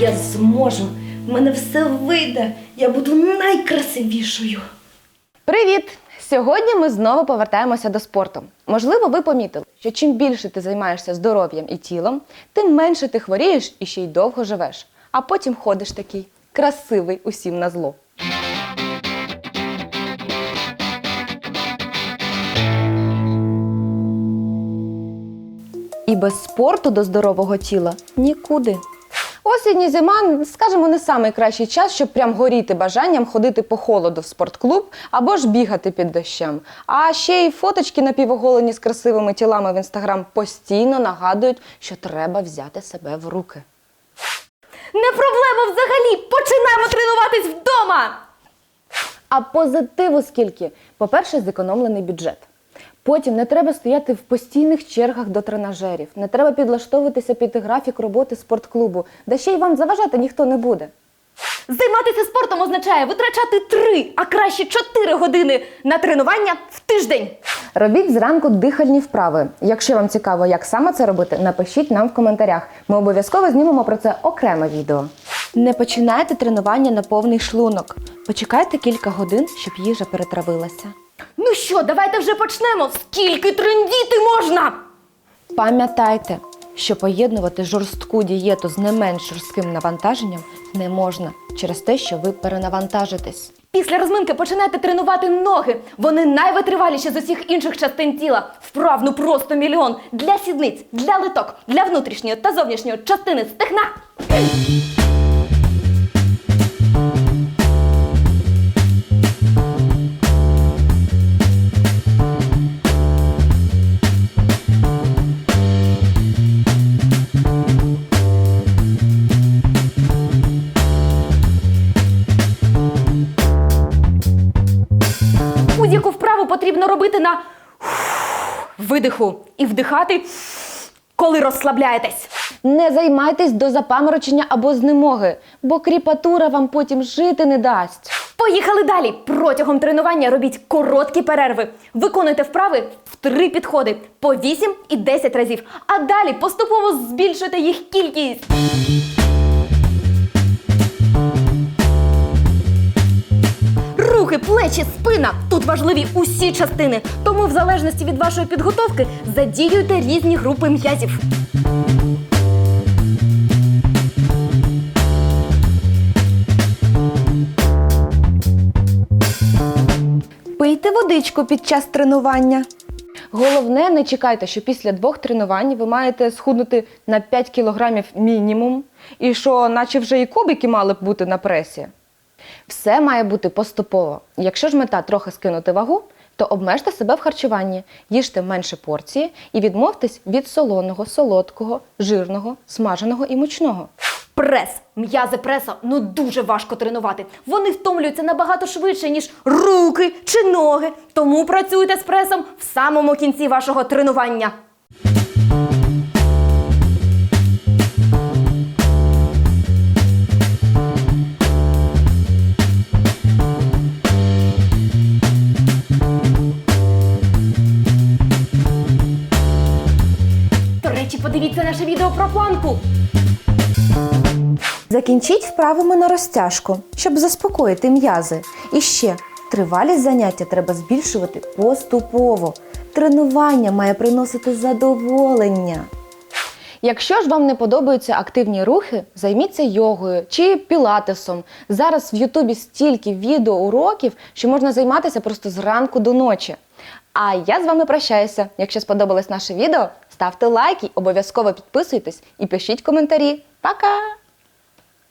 Я зможу. В мене все вийде. Я буду найкрасивішою. Привіт! Сьогодні ми знову повертаємося до спорту. Можливо, ви помітили, що чим більше ти займаєшся здоров'ям і тілом, тим менше ти хворієш і ще й довго живеш. А потім ходиш такий красивий усім на зло. І без спорту до здорового тіла нікуди. Осінь і зима, скажімо, не найкращий час, щоб прям горіти бажанням ходити по холоду в спортклуб або ж бігати під дощем. А ще й фоточки напівоголені з красивими тілами в інстаграм постійно нагадують, що треба взяти себе в руки. Не проблема взагалі! Починаємо тренуватись вдома! А позитиву скільки? По-перше, зекономлений бюджет. Потім не треба стояти в постійних чергах до тренажерів, не треба підлаштовуватися під графік роботи спортклубу, де ще й вам заважати ніхто не буде. Займатися спортом означає витрачати 3, а краще 4 години на тренування в тиждень. Робіть зранку дихальні вправи. Якщо вам цікаво, як саме це робити, напишіть нам в коментарях. Ми обов'язково знімемо про це окреме відео. Не починайте тренування на повний шлунок. Почекайте кілька годин, щоб їжа перетравилася. Ну що, давайте вже почнемо. Скільки трендіти можна? Пам'ятайте, що поєднувати жорстку дієту з не менш жорстким навантаженням не можна через те, що ви перенавантажитесь. Після розминки починайте тренувати ноги. Вони найвитриваліші з усіх інших частин тіла. Вправ ну просто мільйон для сідниць, для литок, для внутрішньої та зовнішньої частини стегна. Потрібно робити на видиху і вдихати, коли розслабляєтесь. Не займайтесь до запаморочення або знемоги, бо кріпатура вам потім жити не дасть. Поїхали далі. Протягом тренування робіть короткі перерви. Виконуйте вправи в три підходи по 8 і 10 разів. А далі поступово збільшуйте їх кількість. Руки, плечі, спина тут важливі усі частини. Тому, в залежності від вашої підготовки, задіюйте різні групи м'язів. Пийте водичку під час тренування. Головне, не чекайте, що після двох тренувань ви маєте схуднути на 5 кілограмів мінімум, і що, наче вже і кубики мали б бути на пресі. Все має бути поступово. Якщо ж мета трохи скинути вагу, то обмежте себе в харчуванні, їжте менше порції і відмовтесь від солоного, солодкого, жирного, смаженого і мучного. Прес, м'язи преса ну дуже важко тренувати. Вони втомлюються набагато швидше, ніж руки чи ноги. Тому працюйте з пресом в самому кінці вашого тренування. Подивіться наше відео про планку. Закінчіть вправами на розтяжку, щоб заспокоїти м'язи. І ще тривалість заняття треба збільшувати поступово. Тренування має приносити задоволення. Якщо ж вам не подобаються активні рухи, займіться йогою чи пілатесом. Зараз в Ютубі стільки відеоуроків, що можна займатися просто зранку до ночі. А я з вами прощаюся. Якщо сподобалось наше відео, ставте лайки, обов'язково підписуйтесь і пишіть коментарі. Пока!